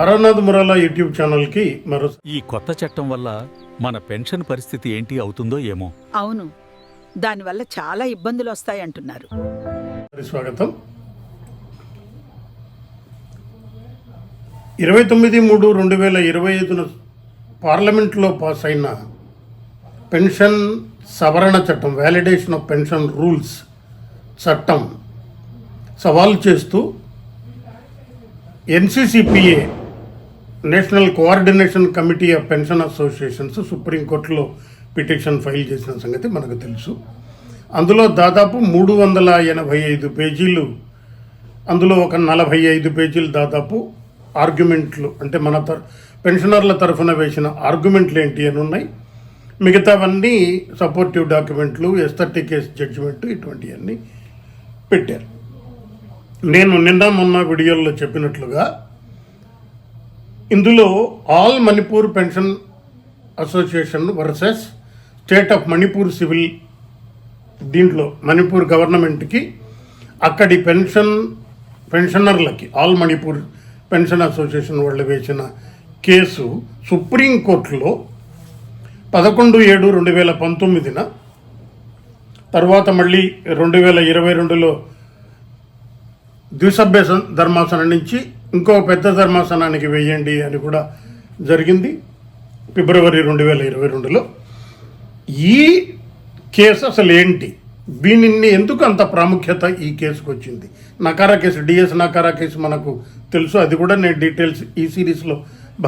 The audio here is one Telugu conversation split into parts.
తారానాథ్ మురాలా యూట్యూబ్ ఛానల్కి మరో ఈ కొత్త చట్టం వల్ల మన పెన్షన్ పరిస్థితి ఏంటి అవుతుందో ఏమో. అవును. దానివల్ల చాలా ఇబ్బందులు వస్తాయంటున్నారు. స్వాగతం. ఇరవై తొమ్మిది మూడు రెండు వేల ఇరవై ఐదున పార్లమెంట్లో పాస్ అయిన పెన్షన్ సవరణ చట్టం వ్యాలిడేషన్ ఆఫ్ పెన్షన్ రూల్స్ చట్టం సవాల్ చేస్తూ NCCPA national coordination committee of pension associations సుప్రీంకోర్టులో పిటిషన్ ఫైల్ చేసిన సంగతి మనకు తెలుసు. అందులో దాదాపు మూడు వందల ఎనభై ఐదు పేజీలు అందులో ఒక నలభై ఐదు పేజీలు దాదాపు ఆర్గ్యుమెంట్లు అంటే మన తర పెన్షనర్ల తరఫున వేసిన ఆర్గ్యుమెంట్లు ఏంటి అని ఉన్నాయి. మిగతావన్నీ సపోర్టివ్ డాక్యుమెంట్లు ఎస్థర్టీ కేస్ జడ్జిమెంట్ ఇటువంటివన్నీ పెట్టారు. నేను నిన్న మొన్న వీడియోల్లో చెప్పినట్లుగా ఇందులో all Manipur pension association versus state of Manipur civil దీంట్లో మణిపూర్ గవర్నమెంట్కి అక్కడి పెన్షన్ పెన్షనర్లకి ఆల్ మణిపూర్ పెన్షన్ అసోసియేషన్ వాళ్ళు వేసిన కేసు సుప్రీంకోర్టులో పదకొండు ఏడు రెండు వేల పంతొమ్మిదిన తర్వాత మళ్ళీ రెండు వేల ఇరవై రెండులో ద్విసభ్య ధర్మాసనం నుంచి ఇంకో పెద్ద ధర్మాసనానికి వేయండి అని కూడా జరిగింది ఫిబ్రవరి రెండు వేల ఇరవై రెండులో. ఈ కేసు అసలు ఏంటి? దీనిని ఎందుకు అంత ప్రాముఖ్యత ఈ కేసుకు వచ్చింది? Nakara case DS Nakara case మనకు తెలుసు. అది కూడా నేను డీటెయిల్స్ ఈ సిరీస్లో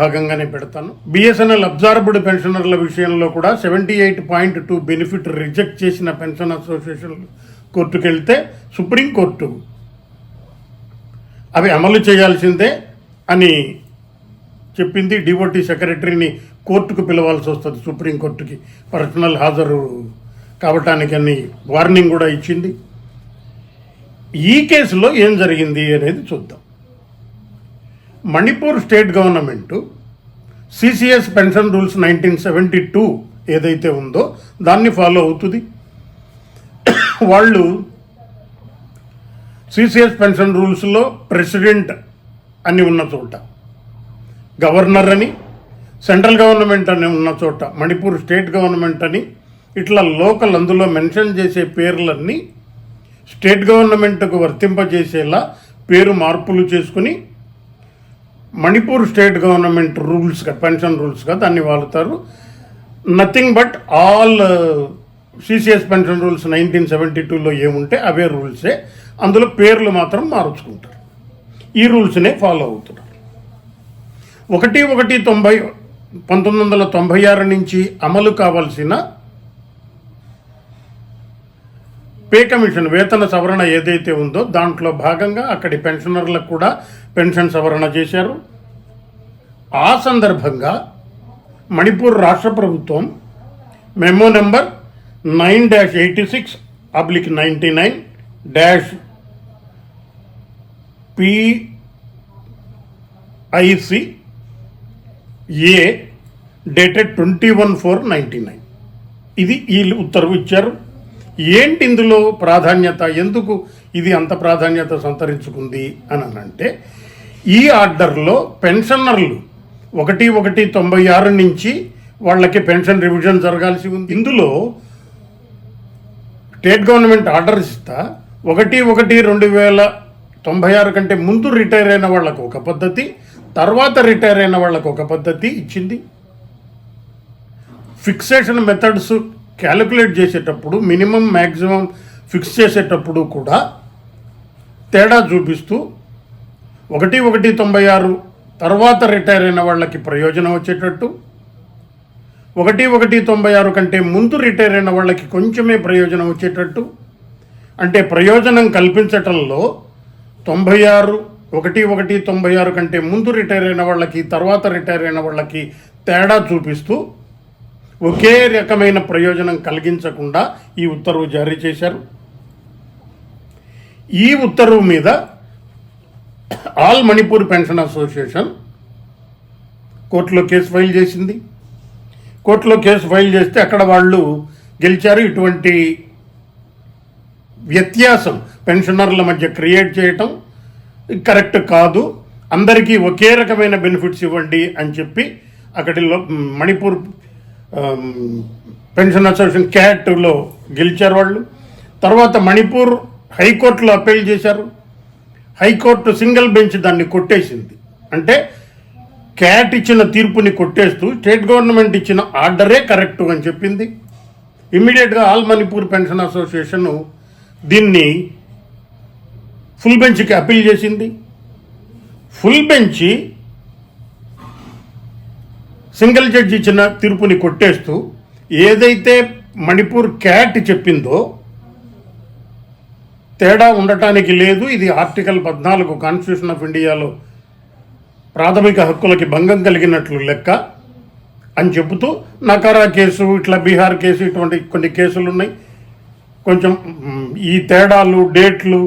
భాగంగానే పెడతాను. బిఎస్ఎన్ఎల్ అబ్జార్బ్డ్ పెన్షనర్ల విషయంలో కూడా seventy eight point two benefit reject చేసిన పెన్షన్ అసోసియేషన్ కోర్టుకు వెళ్తే సుప్రీంకోర్టు అవి అమలు చేయాల్సిందే అని చెప్పింది డివోటీ సెక్రటరీని కోర్టుకు పిలవాల్సి వస్తుంది సుప్రీంకోర్టుకి పర్సనల్ హాజరు కావటానికని వార్నింగ్ కూడా ఇచ్చింది. ఈ కేసులో ఏం జరిగింది అనేది చూద్దాం. Manipur state government CCS pension rules nineteen seventy two ఏదైతే ఉందో దాన్ని ఫాలో అవుతుంది. వాళ్ళు సిసిఎస్ పెన్షన్ రూల్స్లో ప్రెసిడెంట్ అని ఉన్న చోట గవర్నర్ అని సెంట్రల్ గవర్నమెంట్ అని ఉన్న చోట మణిపూర్ స్టేట్ గవర్నమెంట్ అని ఇట్లా లోకల్ అందులో మెన్షన్ చేసే పేర్లన్నీ స్టేట్ గవర్నమెంట్కు వర్తింపజేసేలా పేరు మార్పులు చేసుకుని మణిపూర్ స్టేట్ గవర్నమెంట్ రూల్స్గా పెన్షన్ రూల్స్గా దాన్ని వాడుతారు. Nothing but all CCS pension rules nineteen seventy టూలో ఏముంటే అవే రూల్సే అందులో పేర్లు మాత్రం మార్చుకుంటారు. ఈ రూల్స్నే ఫాలో అవుతున్నారు. ఒకటి ఒకటి తొంభై పంతొమ్మిది వందల తొంభై ఆరు నుంచి అమలు కావాల్సిన పే కమిషన్ వేతన సవరణ ఏదైతే ఉందో దాంట్లో భాగంగా అక్కడి పెన్షనర్లకు కూడా పెన్షన్ సవరణ చేశారు. ఆ సందర్భంగా మణిపూర్ రాష్ట్ర ప్రభుత్వం memo number nine dash eighty six oblique ninety nine dash PIC A dated twenty one four ninety nine. ఇది వీళ్ళు ఉత్తర్వు ఇచ్చారు. ఏంటి ఇందులో ప్రాధాన్యత? ఎందుకు ఇది అంత ప్రాధాన్యత సంతరించుకుంది అని అంటే ఈ ఆర్డర్లో పెన్షనర్లు ఒకటి ఒకటి తొంభై ఆరు నుంచి వాళ్ళకి పెన్షన్ రివిజన్ జరగాల్సి ఉంది. ఇందులో స్టేట్ గవర్నమెంట్ ఆర్డర్ ఇస్తా. ఒకటి ఒకటి రెండు వేల తొంభై ఆరు కంటే ముందు రిటైర్ అయిన వాళ్ళకు ఒక పద్ధతి తర్వాత రిటైర్ అయిన వాళ్ళకు ఒక పద్ధతి ఇచ్చింది. ఫిక్సేషన్ మెథడ్స్ క్యాలిక్యులేట్ చేసేటప్పుడు మినిమం మ్యాక్సిమం ఫిక్స్ చేసేటప్పుడు కూడా తేడా చూపిస్తూ ఒకటి ఒకటి తొంభై ఆరు తర్వాత రిటైర్ అయిన వాళ్ళకి ప్రయోజనం వచ్చేటట్టు ఒకటి ఒకటి తొంభై ఆరు కంటే ముందు రిటైర్ అయిన వాళ్ళకి కొంచెమే ప్రయోజనం వచ్చేటట్టు. అంటే ప్రయోజనం కల్పించటంలో తొంభై ఆరు ఒకటి ఒకటి తొంభై ఆరు కంటే ముందు రిటైర్ అయిన వాళ్ళకి తర్వాత రిటైర్ అయిన వాళ్ళకి తేడా చూపిస్తూ ఒకే రకమైన ప్రయోజనం కలిగించకుండా ఈ ఉత్తర్వు జారీ చేశారు. ఈ ఉత్తర్వు మీద ఆల్ మణిపూర్ పెన్షన్ అసోసియేషన్ కోర్టులో కేసు ఫైల్ చేసింది. కోర్టులో కేసు ఫైల్ చేస్తే అక్కడ వాళ్ళు గెలిచారు. ఇటువంటి వ్యత్యాసం పెన్షనర్ల మధ్య క్రియేట్ చేయటం కరెక్ట్ కాదు. అందరికీ ఒకే రకమైన బెనిఫిట్స్ ఇవ్వండి అని చెప్పి అక్కడిలో మణిపూర్ పెన్షన్ అసోసియేషన్ క్యాట్లో గెలిచారు వాళ్ళు. తర్వాత మణిపూర్ హైకోర్టులో అప్పీల్ చేశారు. హైకోర్టు సింగిల్ బెంచ్ దాన్ని కొట్టేసింది. అంటే క్యాట్ ఇచ్చిన తీర్పుని కొట్టేస్తూ స్టేట్ గవర్నమెంట్ ఇచ్చిన ఆర్డరే కరెక్ట్ అని చెప్పింది. ఇమ్మీడియట్గా ఆల్ మణిపూర్ పెన్షన్ అసోసియేషన్ దీన్ని ఫుల్ బెంచ్కి అప్పీల్ చేసింది. ఫుల్ బెంచ్ సింగిల్ జడ్జి ఇచ్చిన తీర్పుని కొట్టేస్తూ ఏదైతే మణిపూర్ క్యాట్ చెప్పిందో తేడా ఉండటానికి లేదు. ఇది ఆర్టికల్ పద్నాలుగు కాన్స్టిట్యూషన్ ఆఫ్ ఇండియాలో ప్రాథమిక హక్కులకి భంగం కలిగినట్లు లెక్క అని చెబుతూ నకారా కేసు ఇట్లా బీహార్ కేసు ఇటువంటి కొన్ని కేసులు ఉన్నాయి కొంచెం ఈ తేడాలు డేట్లు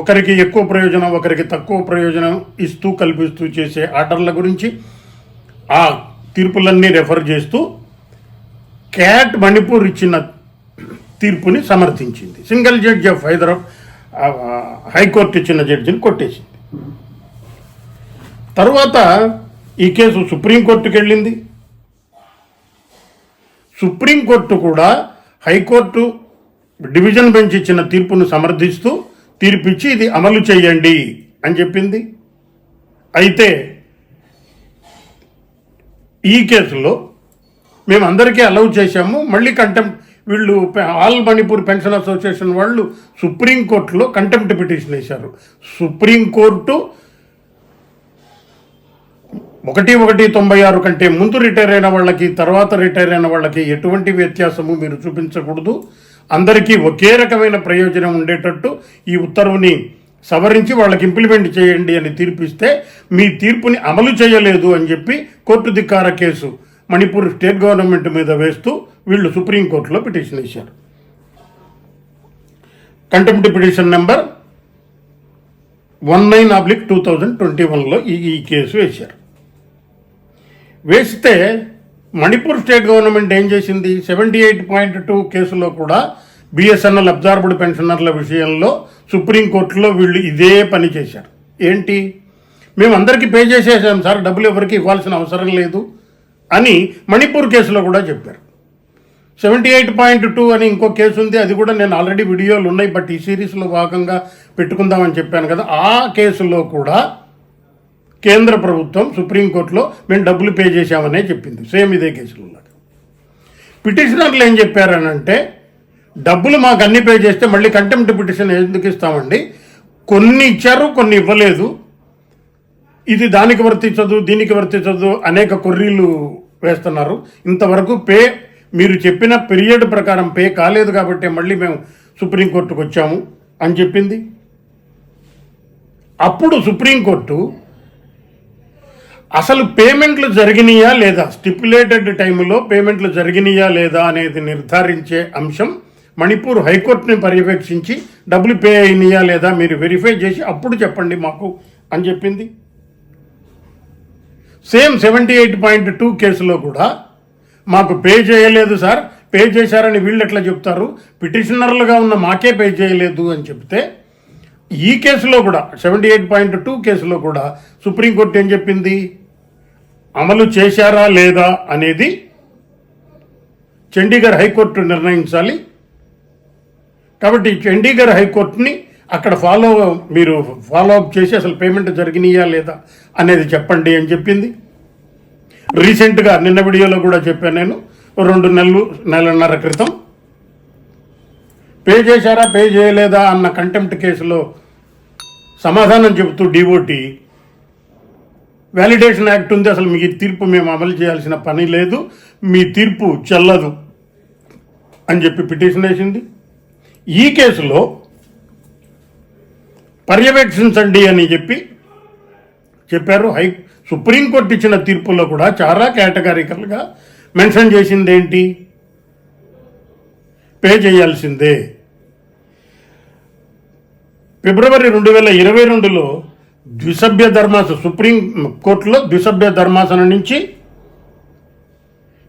ఒకరికి ఎక్కువ ప్రయోజనం ఒకరికి తక్కువ ప్రయోజనం ఇస్తూ కల్పిస్తూ చేసే ఆర్డర్ల గురించి ఆ తీర్పులన్నీ రెఫర్ చేస్తూ క్యాట్ మణిపూర్ ఇచ్చిన తీర్పుని సమర్థించింది. Single judge of Hyderabad high court ఇచ్చిన జడ్జిని కొట్టేసింది. తర్వాత ఈ కేసు సుప్రీంకోర్టుకి వెళ్ళింది సుప్రీంకోర్టు కూడా హైకోర్టు డివిజన్ బెంచ్ ఇచ్చిన తీర్పును సమర్థిస్తూ తీర్పిచ్చి ఇది అమలు చేయండి అని చెప్పింది. అయితే ఈ కేసులో మేము అందరికీ అలౌ చేశాము. మళ్ళీ కంటెంప్ట్ వీళ్ళు పె- ఆల్ మణిపూర్ పెన్షన్ అసోసియేషన్ వాళ్ళు సుప్రీంకోర్టులో కంటెంప్ట్ పిటిషన్ వేశారు. సుప్రీంకోర్టు ఒకటి ఒకటి తొంభై ఆరు కంటే ముందు రిటైర్ అయిన వాళ్ళకి తర్వాత రిటైర్ అయిన వాళ్ళకి ఎటువంటి వ్యత్యాసము మీరు చూపించకూడదు. అందరికీ ఒకే రకమైన ప్రయోజనం ఉండేటట్టు ఈ ఉత్తర్వుని సవరించి వాళ్ళకి ఇంప్లిమెంట్ చేయండి అని తీర్పిస్తే మీ తీర్పుని అమలు చేయలేదు అని చెప్పి కోర్టు ధిక్కార కేసు మణిపూర్ స్టేట్ గవర్నమెంట్ మీద వేస్తూ వీళ్ళు సుప్రీంకోర్టులో పిటిషన్ వేశారు. Contempt petition number one nine oblique two thousand twenty వన్లో ఈ ఈ కేసు వేశారు. వేస్తే మణిపూర్ స్టేట్ గవర్నమెంట్ ఏం చేసింది? సెవెంటీ ఎయిట్ పాయింట్ టూ కేసులో కూడా బిఎస్ఎన్ఎల్ అబ్జార్బ్డ్ పెన్షనర్ల విషయంలో సుప్రీంకోర్టులో వీళ్ళు ఇదే పని చేశారు. ఏంటి? మేము అందరికీ పే చేసేసాం సార్ డబ్బులు ఎవరికి ఇవ్వాల్సిన అవసరం లేదు అని మణిపూర్ కేసులో కూడా చెప్పారు. సెవెంటీ ఎయిట్ పాయింట్ టూ అని ఇంకో కేసు ఉంది అది కూడా నేను ఆల్రెడీ వీడియోలు ఉన్నాయి బట్ ఈ సిరీస్లో భాగంగా పెట్టుకుందామని చెప్పాను కదా ఆ కేసులో కూడా కేంద్ర ప్రభుత్వం సుప్రీంకోర్టులో మేము డబ్బులు పే చేశామనే చెప్పింది. సేమ్ ఇదే కేసులో లాగా పిటిషనర్లు ఏం చెప్పారనంటే డబ్బులు మాకు అన్ని పే చేస్తే మళ్ళీ కంటెంప్ట్ పిటిషన్ ఎందుకు ఇస్తామండి? కొన్ని ఇచ్చారు కొన్ని ఇవ్వలేదు. ఇది దానికి వర్తించదు దీనికి వర్తించదు అనేక కొర్రీలు వేస్తున్నారు. ఇంతవరకు పే మీరు చెప్పిన పీరియడ్ ప్రకారం పే కాలేదు కాబట్టి మళ్ళీ మేము సుప్రీంకోర్టుకు వచ్చాము అని చెప్పింది. అప్పుడు సుప్రీంకోర్టు అసలు పేమెంట్లు జరిగినాయా లేదా? స్టిపులేటెడ్ టైంలో పేమెంట్లు జరిగినాయా లేదా అనేది నిర్ధారించే అంశం మణిపూర్ హైకోర్టుని పర్యవేక్షించి డబ్బులు పే అయినాయా లేదా మీరు వెరిఫై చేసి అప్పుడు చెప్పండి మాకు అని చెప్పింది. Same seventy eight point two కేసులో కూడా మాకు పే చేయలేదు సార్. పే చేశారని వీళ్ళు ఎట్లా చెప్తారు? పిటిషనర్లుగా ఉన్న మాకే పే చేయలేదు అని చెప్తే ఈ కేసులో కూడా సెవెంటీ ఎయిట్ పాయింట్ టూ కేసులో కూడా సుప్రీంకోర్టు ఏం చెప్పింది? అమలు చేశారా లేదా అనేది చండీగఢ్ హైకోర్టు నిర్ణయించాలి. కాబట్టి చండీగఢ్ హైకోర్టుని అక్కడ ఫాలో మీరు ఫాలో అప్ చేసి అసలు పేమెంట్ జరిగినాయా లేదా అనేది చెప్పండి అని చెప్పింది. రీసెంట్గా నిన్న వీడియోలో కూడా చెప్పాను నేను రెండు నెలలు నెలన్నర క్రితం. పే చేశారా పే చేయలేదా అన్న కంటెంప్ట్ కేసులో సమాధానం చెబుతూ డివోటీ వ్యాలిడేషన్ యాక్ట్ ఉంది. అసలు మీ తీర్పు మేము అమలు చేయాల్సిన పని లేదు. మీ తీర్పు చెల్లదు అని చెప్పి పిటిషన్ వేసింది. ఈ కేసులో పర్యవేక్షించండి అని చెప్పి చెప్పారు. హై సుప్రీంకోర్టు ఇచ్చిన తీర్పులో కూడా చాలా కేటగారికల్గా మెన్షన్ చేసింది ఏంటి పే చేయాల్సిందే. ఫిబ్రవరి రెండు వేల ఇరవై రెండులో ద్విసభ్య ధర్మాసనం సుప్రీం కోర్టులో ద్విసభ్య ధర్మాసనం నుంచి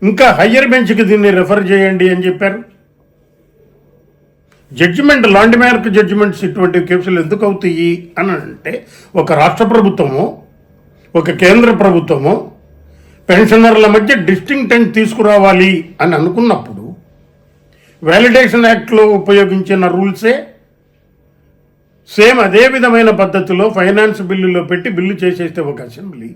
ఇంకా హయ్యర్ బెంచ్కి దీన్ని రెఫర్ చేయండి అని చెప్పారు. జడ్జిమెంట్ లాండ్ జడ్జిమెంట్స్ ఇటువంటి కేసులు ఎందుకు అవుతాయి అని అంటే ఒక రాష్ట్ర ప్రభుత్వము ఒక కేంద్ర ప్రభుత్వము పెన్షనర్ల మధ్య డిస్టింక్టెంట్ తీసుకురావాలి అని అనుకున్నప్పుడు వ్యాలిడేషన్ యాక్ట్లో ఉపయోగించిన రూల్సే సేమ్ అదే విధమైన పద్ధతిలో ఫైనాన్స్ బిల్లులో పెట్టి బిల్లు చేసేస్తే ఒక అసెంబ్లీ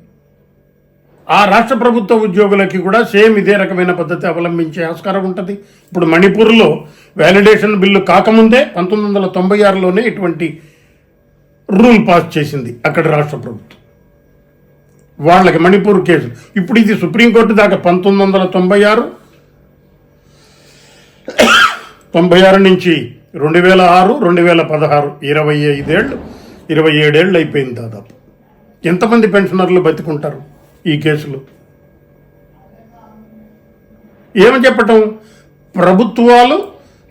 ఆ రాష్ట్ర ప్రభుత్వ ఉద్యోగులకి కూడా సేమ్ ఇదే రకమైన పద్ధతి అవలంబించే ఆస్కారం ఉంటుంది. ఇప్పుడు మణిపూర్లో వ్యాలిడేషన్ బిల్లు కాకముందే పంతొమ్మిది వందల తొంభై ఆరులోనే ఇటువంటి రూల్ పాస్ చేసింది అక్కడ రాష్ట్ర ప్రభుత్వం. వాళ్ళకి మణిపూర్ కేసు. ఇప్పుడు ఇది సుప్రీంకోర్టు దాకా పంతొమ్మిది వందల తొంభై ఆరు తొంభై ఆరు నుంచి రెండు వేల ఆరు రెండు వేల పదహారు ఇరవై ఐదేళ్ళు ఇరవై ఏడేళ్ళు అయిపోయింది దాదాపు. ఎంతమంది పెన్షనర్లు బతికుంటారు ఈ కేసులు? ఏమని చెప్పటం? ప్రభుత్వాలు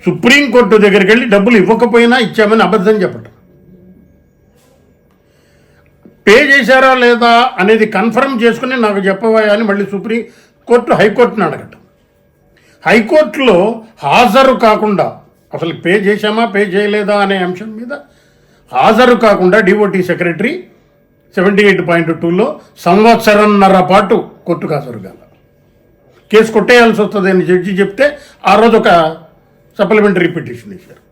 సుప్రీంకోర్టు దగ్గరికి వెళ్ళి డబ్బులు ఇవ్వకపోయినా ఇచ్చామని అబద్ధం చెప్పటం. పే చేశారా లేదా అనేది కన్ఫర్మ్ చేసుకుని నాకు చెప్పవా అని మళ్ళీ సుప్రీం కోర్టు హైకోర్టుని అడగటం. హైకోర్టులో హాజరు కాకుండా అసలు పే చేశామా పే చేయలేదా అనే అంశం మీద హాజరు కాకుండా DOT secretary seventy eight point టూలో సంవత్సరంన్నర పాటు కోర్టుకు హాజరు కాల కేసు కొట్టేయాల్సి వస్తుంది అని జడ్జి చెప్తే ఆ రోజు ఒక సప్లిమెంటరీ పిటిషన్ వేశారు.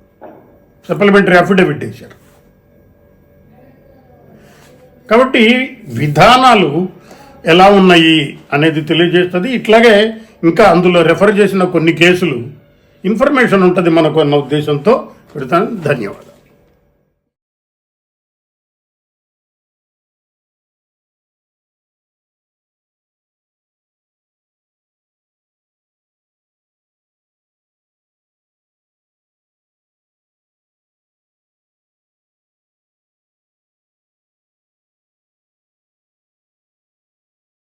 సప్లిమెంటరీ అఫిడవిట్ వేశారు. కాబట్టి విధానాలు ఎలా ఉన్నాయి అనేది తెలియజేస్తుంది. ఇట్లాగే ఇంకా అందులో రెఫర్ చేసిన కొన్ని కేసులు ఇన్ఫర్మేషన్ ఉంటుంది మనకు అన్న ఉద్దేశంతో పెడతాను. ధన్యవాదాలు.